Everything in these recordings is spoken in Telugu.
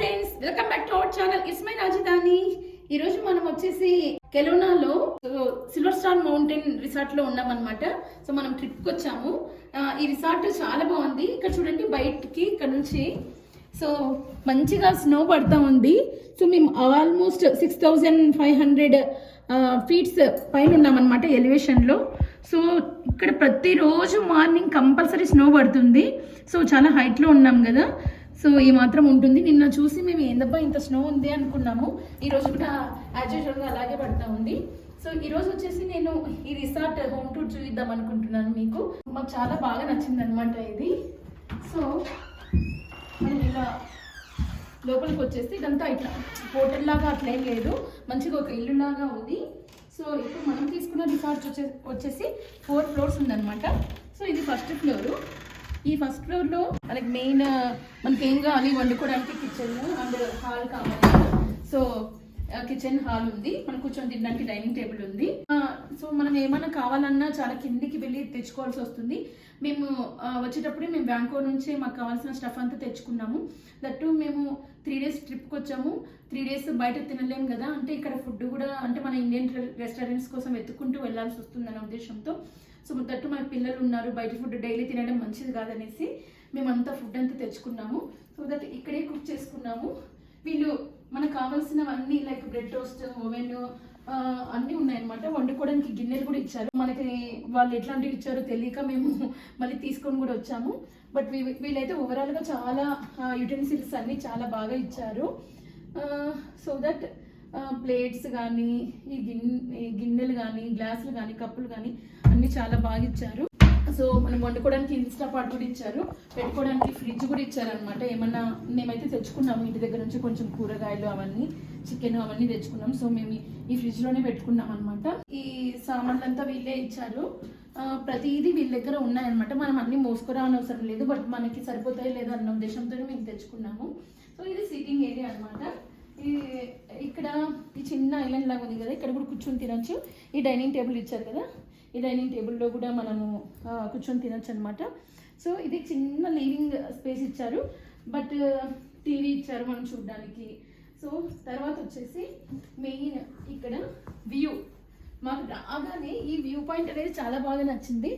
Friends welcome back to our channel it's my Rajadhani ఈ రోజు మనం వచ్చేసి కెలోనాలో సిల్వర్ స్టార్ మౌంటైన్ రిసార్ట్లో అనమాట సో మనం ట్రిప్కి వచ్చాము. ఈ రిసార్ట్ చాలా బాగుంది. ఇక్కడ చూడండి బయటికి ఇక్కడ నుంచి. సో మంచిగా స్నో పడతా ఉంది. సో మేము almost six thousand five hundred feets పైన ఉన్నామన్నమాట ఎలివేషన్లో సో ఇక్కడ ప్రతిరోజు మార్నింగ్ కంపల్సరీ స్నో పడుతుంది. సో చాలా హైట్లో ఉన్నాం కదా. సో ఈ మాత్రం ఉంటుంది. నిన్న చూసి మేము ఏందబ్బా ఇంత స్నో ఉంది అనుకున్నాము. ఈ రోజు కూడా యాజ్ యూజువల్గా అలాగే పడతా ఉంది. సో ఈ రోజు వచ్చేసి నేను ఈ రిసార్ట్ హోమ్ టూర్ చూపిద్దాం అనుకుంటున్నాను మీకు. మాకు చాలా బాగా నచ్చింది అనమాట ఇది. సో మనం ఇలా లోపలికి వచ్చేసి ఇదంతా ఇట్లా హోటల్ లాగా అట్లా ఏం లేదు. మంచిగా ఒక ఇల్లు లాగా ఉంది. సో ఇప్పుడు మనం తీసుకున్న రిసార్ట్ వచ్చే వచ్చేసి ఫోర్ ఫ్లోర్స్ ఉందన్నమాట. సో ఇది ఫస్ట్ ఫ్లోరు ఈ ఫస్ట్ ఫ్లోర్లో మనకి మెయిన్ మనకి ఏం కావాలి? వండుకోవడానికి కిచెన్ అండ్ హాల్ కావాలి. సో కిచెన్ హాల్ ఉంది. మనం కూర్చొని తినడానికి డైనింగ్ టేబుల్ ఉంది. సో మనం ఏమైనా కావాలన్నా చాలా కిందికి వెళ్ళి తెచ్చుకోవాల్సి వస్తుంది. మేము వచ్చేటప్పుడే మేము బ్యాంకో నుంచి మాకు కావాల్సిన స్టఫ్ అంతా తెచ్చుకున్నాము. దట్టు మేము త్రీ డేస్ ట్రిప్కి వచ్చాము. త్రీ డేస్ బయట తినలేము కదా. అంటే ఇక్కడ ఫుడ్ కూడా అంటే మన ఇండియన్ రెస్టారెంట్స్ కోసం వెతుక్కుంటూ వెళ్ళాల్సి వస్తుందన్న ఉద్దేశంతో సో తట్టు మన పిల్లలు ఉన్నారు బయట ఫుడ్ డైలీ తినడం మంచిది కాదనేసి మేమంతా ఫుడ్ అంతా తెచ్చుకున్నాము. సో దట్ ఇక్కడే కుక్ చేసుకున్నాము. వీళ్ళు మనకు కావాల్సినవన్నీ లైక్ బ్రెడ్ టోస్ట్ ఓవెన్ అన్నీ ఉన్నాయన్నమాట. వండుకోవడానికి గిన్నెలు కూడా ఇచ్చారు. మనకి వాళ్ళు ఎట్లాంటివి ఇచ్చారో తెలియక మేము మళ్ళీ తీసుకొని కూడా వచ్చాము. బట్ వీ- వీళ్ళైతే ఓవరాల్గా చాలా యుటెన్సిల్స్ అన్నీ చాలా బాగా ఇచ్చారు. సో దట్ ప్లేట్స్ కానీ ఈ గిన్నె ఈ గిన్నెలు కానీ గ్లాసులు కానీ కప్పులు కానీ అన్నీ చాలా బాగా ఇచ్చారు. సో మనం వండుకోవడానికి ఇన్స్టా పాట్ కూడా ఇచ్చారు. పెట్టుకోవడానికి ఫ్రిడ్జ్ కూడా ఇచ్చారనమాట ఏమన్నా మేమైతే తెచ్చుకున్నాము. ఇంటి దగ్గర నుంచి కొంచెం కూరగాయలు అవన్నీ చికెన్ అవన్నీ తెచ్చుకున్నాం. సో మేము ఈ- ఫ్రిడ్జ్లోనే ఫ్రిడ్జ్లోనే పెట్టుకున్నాం అనమాట ఈ సామాన్లంతా వీళ్ళే ఇచ్చారు. ప్రతిదీ వీళ్ళ దగ్గర ఉన్నాయన్నమాట. మనం అన్ని మోసుకురావని అవసరం లేదు. బట్ మనకి సరిపోతాయి లేదా అన్న ఉద్దేశంతో మేము తెచ్చుకున్నాము. సో ఇది సిట్టింగ్ ఏరియా అనమాట ఈ చిన్న ఐలాండ్ లాగా ఉంది కదా ఇక్కడ కూడా కూర్చొని తినొచ్చు. ఈ డైనింగ్ టేబుల్ ఇచ్చారు కదా ఈ డైనింగ్ టేబుల్లో కూడా మనము కూర్చొని తినొచ్చు అనమాట సో ఇది చిన్న లివింగ్ స్పేస్ ఇచ్చారు బట్ టీవీ ఇచ్చారు మనం చూడడానికి. సో తర్వాత వచ్చేసి మెయిన్ ఇక్కడ వ్యూ. మాకు రాగానే ఈ వ్యూ పాయింట్ అనేది చాలా బాగా నచ్చింది.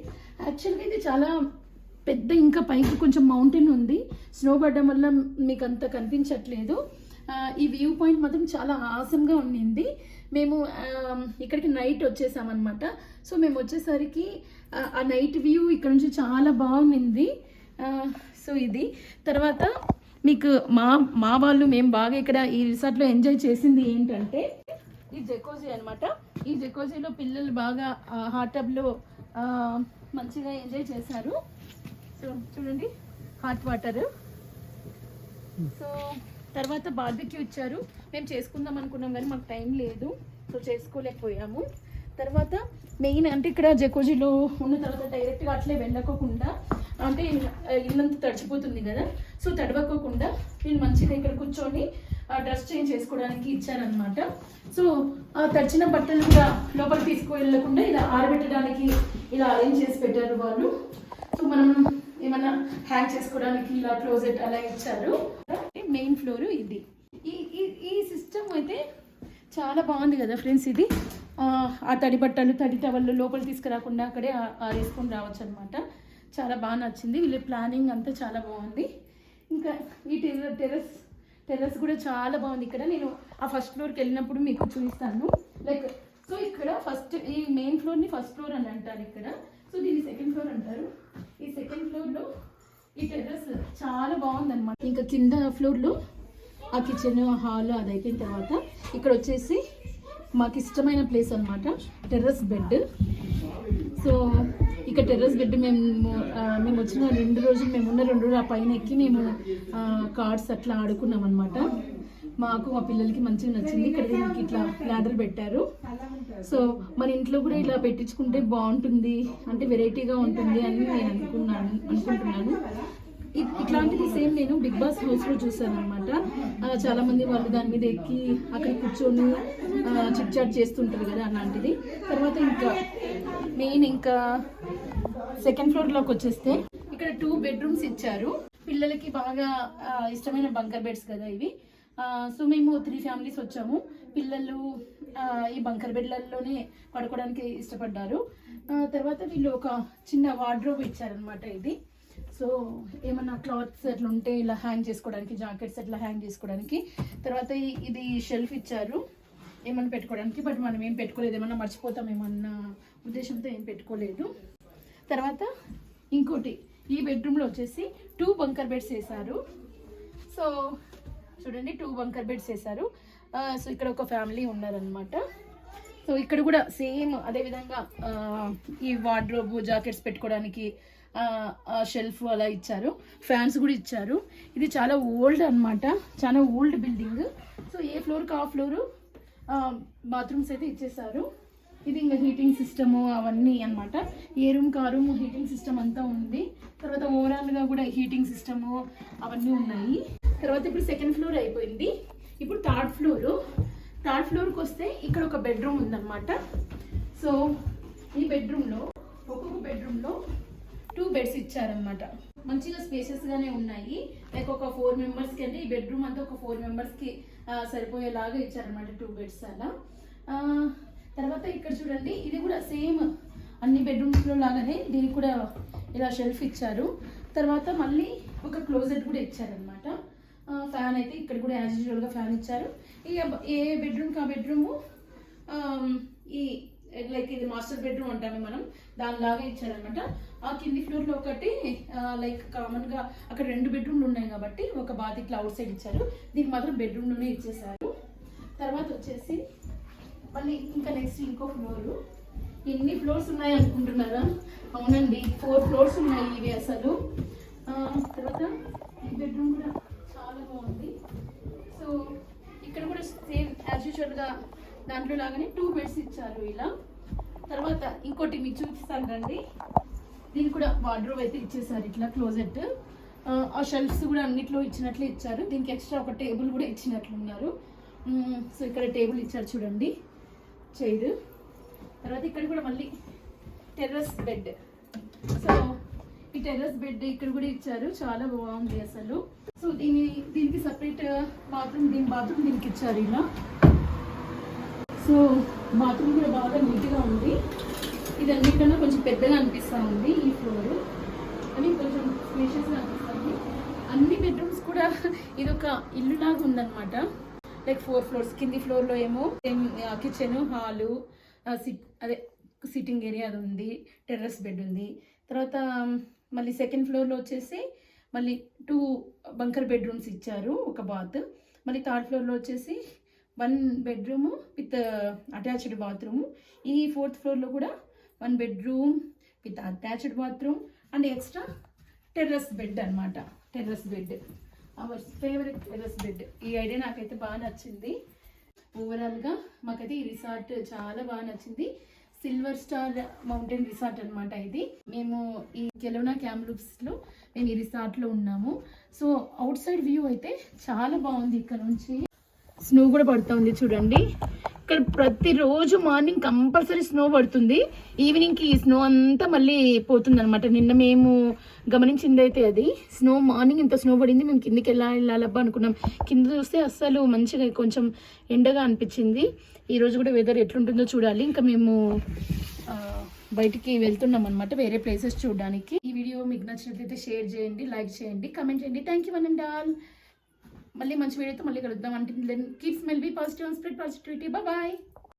యాక్చువల్గా ఇది చాలా పెద్ద ఇంకా పైకి కొంచెం మౌంటైన్ ఉంది. స్నో పడడం వల్ల మీకు అంత కనిపించట్లేదు. ఈ వ్యూ పాయింట్ మాత్రం చాలా ఆసంగా ఉండింది. మేము ఇక్కడికి నైట్ వచ్చేసామన్నమాట. సో మేము వచ్చేసరికి ఆ, నైట్ వ్యూ ఇక్కడ నుంచి చాలా బాగుంది సో ఇది. తర్వాత మీకు మా మా వాళ్ళు మేము బాగా ఇక్కడ ఈ రిసార్ట్లో ఎంజాయ్ చేసింది ఏంటంటే ఈ జకోజీ అనమాట ఈ జకోజీలో పిల్లలు బాగా హాట్ టబ్లో మంచిగా ఎంజాయ్ చేశారు. సో చూడండి హాట్ వాటర్. సో తర్వాత బార్బిక్యూ ఇచ్చారు. మేము చేసుకుందాం అనుకున్నాం కానీ మాకు టైం లేదు. సో చేసుకోలేకపోయాము. తర్వాత మెయిన్ అంటే ఇక్కడ జకోజీలో ఉన్న తర్వాత డైరెక్ట్గా అట్లే వెళ్ళకోకుండా అంటే ఇల్లంతా తడిచిపోతుంది కదా సో తడవకోకుండా వీళ్ళు మంచిగా ఇక్కడ కూర్చొని డ్రెస్ చేంజ్ చేసుకోవడానికి ఇచ్చారనమాట సో ఆ తడిచిన బట్టలు కూడా లోపల తీసుకువెళ్ళకుండా ఇలా ఆరబెట్టడానికి ఇలా అరేంజ్ చేసి పెట్టారు వాళ్ళు. సో మనం ఏమన్నా హ్యాంగ్ చేసుకోవడానికి ఇలా క్లోజెట్ అలా ఇచ్చారు. మెయిన్ ఫ్లోర్ ఇది. ఈ ఈ ఈ సిస్టమ్ అయితే చాలా బాగుంది కదా ఫ్రెండ్స్ ఇది. ఆ, తడి బట్టలు తడి టవళ్ళు లోపల తీసుకురాకుండా అక్కడే ఆరేసుకొని రావచ్చు అనమాట చాలా బాగా నచ్చింది. వీళ్ళ ప్లానింగ్ అంతా చాలా బాగుంది. ఇంకా ఈ టెర్ర టెర్రస్ టెర్రస్ కూడా చాలా బాగుంది. ఇక్కడ నేను ఆ ఫస్ట్ ఫ్లోర్కి వెళ్ళినప్పుడు మీకు చూపిస్తాను. లైక్ సో ఇక్కడ ఫస్ట్ ఈ మెయిన్ ఫ్లోర్ని ఫస్ట్ ఫ్లోర్ అని అంటారు ఇక్కడ. సో దీన్ని సెకండ్ ఫ్లోర్ అంటారు. ఈ సెకండ్ ఫ్లోర్లో ఈ టెర్రస్ చాలా బాగుందన్నమాట. ఇంకా కింద ఫ్లోర్లో ఆ కిచెన్ హాల్ అది అయిపోయిన తర్వాత ఇక్కడ వచ్చేసి మాకు ఇష్టమైన ప్లేస్ అనమాట టెర్రస్ బెడ్. సో ఇక టెర్రస్ బెడ్ మేము మేము వచ్చిన రెండు రోజులు మేము ఉన్న రెండు రోజులు ఆ పైన ఎక్కి మేము కార్డ్స్ అట్లా ఆడుకున్నాం అనమాట మాకు మా పిల్లలకి మంచిగా నచ్చింది. ఇక్కడ దీనికి ఇట్లా లాడర్ పెట్టారు. సో మన ఇంట్లో కూడా ఇలా పెట్టించుకుంటే బాగుంటుంది. అంటే వెరైటీగా ఉంటుంది అని నేను అనుకున్నాను అనుకుంటున్నాను. ఇట్లాంటిది సేమ్ నేను బిగ్ బాస్ హౌస్లో చూసాను అనమాట చాలా మంది వాళ్ళు దాని మీద ఎక్కి అక్కడ కూర్చొని చిట్ చాట్ చేస్తుంటారు కదా అలాంటిది. తర్వాత ఇంకా మెయిన్ ఇంకా సెకండ్ ఫ్లోర్లోకి వచ్చేస్తే ఇక్కడ టూ బెడ్రూమ్స్ ఇచ్చారు. పిల్లలకి బాగా ఇష్టమైన బంకర్ బెడ్స్ కదా ఇవి. సో మేము త్రీ ఫ్యామిలీస్ వచ్చాము. పిల్లలు ఈ బంకర్ బెడ్లలోనే పడుకోవడానికి ఇష్టపడ్డారు. తర్వాత వీళ్ళు ఒక చిన్న వార్డ్రోబ్ ఇచ్చారనమాట ఇది. సో ఏమన్నా క్లాత్స్ అట్లా ఉంటే ఇలా హ్యాంగ్ చేసుకోవడానికి జాకెట్స్ అట్లా హ్యాంగ్ చేసుకోవడానికి. తర్వాత ఇది షెల్ఫ్ ఇచ్చారు. ఏమన్నా పెట్టుకోవడానికి బట్ మనం ఏం పెట్టుకోలేదు. ఏమన్నా మర్చిపోతాం ఏమన్నా ఉద్దేశంతో ఏం పెట్టుకోలేదు. తర్వాత ఇంకోటి ఈ బెడ్రూమ్లో వచ్చేసి టూ బంకర్ బెడ్స్ వేశారు. సో చూడండి టూ బంకర్ బెడ్స్ వేశారు. సో ఇక్కడ ఒక ఫ్యామిలీ ఉన్నారనమాట సో ఇక్కడ కూడా సేమ్ అదే విధంగా ఈ వార్డ్రోబ్ జాకెట్స్ పెట్టుకోవడానికి షెల్ఫ్ అలా ఇచ్చారు. ఫ్యాన్స్ కూడా ఇచ్చారు. ఇది చాలా ఓల్డ్ అన్నమాట. చాలా ఓల్డ్ బిల్డింగ్ సో ఏ ఫ్లోర్కి ఆ ఫ్లోరు బాత్రూమ్స్ అయితే ఇచ్చేసారు ఇది ఇంకా హీటింగ్ సిస్టము అవన్నీ అన్నమాట. ఏ రూమ్ ఆ రూమ్ హీటింగ్ సిస్టమ్ అంతా ఉంది. తర్వాత ఓవరాల్గా కూడా హీటింగ్ సిస్టము అవన్నీ ఉన్నాయి. తర్వాత ఇప్పుడు సెకండ్ ఫ్లోర్ అయిపోయింది. ఇప్పుడు థర్డ్ ఫ్లోరు థర్డ్ ఫ్లోర్కి వస్తే ఇక్కడ ఒక బెడ్రూమ్ ఉందన్నమాట. సో ఈ బెడ్రూమ్లో ఒక్కొక్క బెడ్రూమ్లో టూ బెడ్స్ ఇచ్చారనమాట మంచిగా స్పేసెస్గానే ఉన్నాయి. లైక్ ఒక ఫోర్ మెంబర్స్కి అంటే ఈ బెడ్రూమ్ అంతా ఒక ఫోర్ మెంబర్స్కి సరిపోయేలాగా ఇచ్చారనమాట టూ బెడ్స్ అలా. తర్వాత ఇక్కడ చూడండి ఇది కూడా సేమ్ అన్ని బెడ్రూమ్స్లో లాగానే దీనికి కూడా ఇలా షెల్ఫ్ ఇచ్చారు. తర్వాత మళ్ళీ ఒక క్లోజెట్ కూడా ఇచ్చారనమాట ఫ్యాన్ అయితే ఇక్కడ కూడా యాజ్ యూజువల్గా ఫ్యాన్ ఇచ్చారు. ఈ ఏ బెడ్రూమ్ కా బెడ్రూమ్ ఈ లైక్ ఇది మాస్టర్ బెడ్రూమ్ అంటాము మనం. దానిలాగా ఇచ్చారనమాట ఆ కింది ఫ్లోర్లో ఒకటి లైక్ కామన్గా అక్కడ రెండు బెడ్రూమ్లు ఉన్నాయి కాబట్టి ఒక బాత్ ఇట్లా అవుట్ సైడ్ ఇచ్చారు. దీనికి మాత్రం బెడ్రూమ్లోనే ఇచ్చేసారు తర్వాత వచ్చేసి మళ్ళీ ఇంకా నెక్స్ట్ ఇంకో ఫ్లోర్ ఎన్ని ఫ్లోర్స్ ఉన్నాయి అనుకుంటున్నారా? అవునండి ఫోర్ ఫ్లోర్స్ ఉన్నాయి ఇవి అసలు. తర్వాత ఈ బెడ్రూమ్ కూడా చాలా బాగుంది సో ఇక్కడ కూడా సేమ్ యాజ్ యూజువల్గా దాంట్లో లాగానే టూ బెడ్స్ ఇచ్చారు ఇలా. తర్వాత ఇంకోటి మీకు చూపిస్తాను రండి. దీనికి కూడా వార్డ్రోబ్ అయితే ఇచ్చేసారు ఇట్లా క్లోజెట్ ఆ షెల్ఫ్స్ కూడా అన్నిట్లో ఇచ్చినట్లు ఇచ్చారు. దీనికి ఎక్స్ట్రా ఒక టేబుల్ కూడా ఇచ్చినట్లు ఉన్నారు. సో ఇక్కడ టేబుల్ ఇచ్చారు చూడండి. చైర్. తర్వాత ఇక్కడ కూడా మళ్ళీ terrace bed so terrace bed ఇక్కడ కూడా ఇచ్చారు. చాలా బాగుంది అసలు. సో దీని దీనికి సపరేట్ బాత్రూమ్ uh, దీని బాత్రూమ్ దీనికి ఇచ్చారు ఇలా. సో బాత్రూమ్ కూడా బాగా నీట్గా ఉంది. ఇది అన్నిటికన్నా కొంచెం పెద్దగా అనిపిస్తూ ఉంది ఈ ఫ్లోర్ అని కొంచెం స్పేషియస్గా అనిపిస్తుంది. అన్ని బెడ్రూమ్స్ కూడా ఇది ఒక ఇల్లు లాగా ఉందన్నమాట. లైక్ ఫోర్ ఫ్లోర్స్ కింది ఫ్లోర్లో ఏమో కిచెన్ హాలు సిట్ అదే సిట్టింగ్ ఏరియా అది ఉంది టెర్రస్ బెడ్ ఉంది. తర్వాత మళ్ళీ సెకండ్ ఫ్లోర్లో వచ్చేసి మళ్ళీ టూ బంకర్ బెడ్రూమ్స్ ఇచ్చారు ఒక బాత్. మళ్ళీ థర్డ్ ఫ్లోర్లో వచ్చేసి one bedroom with attached bathroom. ఈ ఫోర్త్ ఫ్లోర్లో కూడా one bedroom with attached bathroom and extra terrace bed అనమాట terrace bed. Our favourite terrace bed. ఈ ఐడియా నాకైతే బాగా నచ్చింది. ఓవరాల్గా మాకైతే ఈ రిసార్ట్ చాలా బాగా నచ్చింది. సిల్వర్ స్టార్ మౌంటైన్ రిసార్ట్ అన్నమాట ఇది. మేము ఈ కెలోనా క్యామ్లూప్స్లో మేము ఈ రిసార్ట్లో ఉన్నాము. సో అవుట్ సైడ్ వ్యూ అయితే చాలా బాగుంది ఇక్కడ నుంచి. స్నో కూడా పడుతుంది చూడండి. ఇక్కడ ప్రతిరోజు మార్నింగ్ కంపల్సరీ స్నో పడుతుంది. ఈవినింగ్కి ఈ స్నో అంతా మళ్ళీ పోతుంది అనమాట నిన్న మేము గమనించింది అయితే అది. స్నో మార్నింగ్ ఇంత స్నో పడింది మేము కిందికి ఎలా వెళ్ళాలబ్బా అనుకున్నాం. కింద చూస్తే అస్సలు మంచిగా కొంచెం ఎండగా అనిపించింది. ఈరోజు కూడా వెదర్ ఎట్లుంటుందో చూడాలి. ఇంకా మేము బయటికి వెళ్తున్నాం అనమాట వేరే ప్లేసెస్ చూడడానికి. ఈ వీడియో మీకు నచ్చినట్లయితే షేర్ చేయండి లైక్ చేయండి కమెంట్ చేయండి. Thank you one and all మళ్ళీ మంచి వీడియోతో మళ్ళీ కలుద్దాం. అంటే keep smile be positive spread positivity bye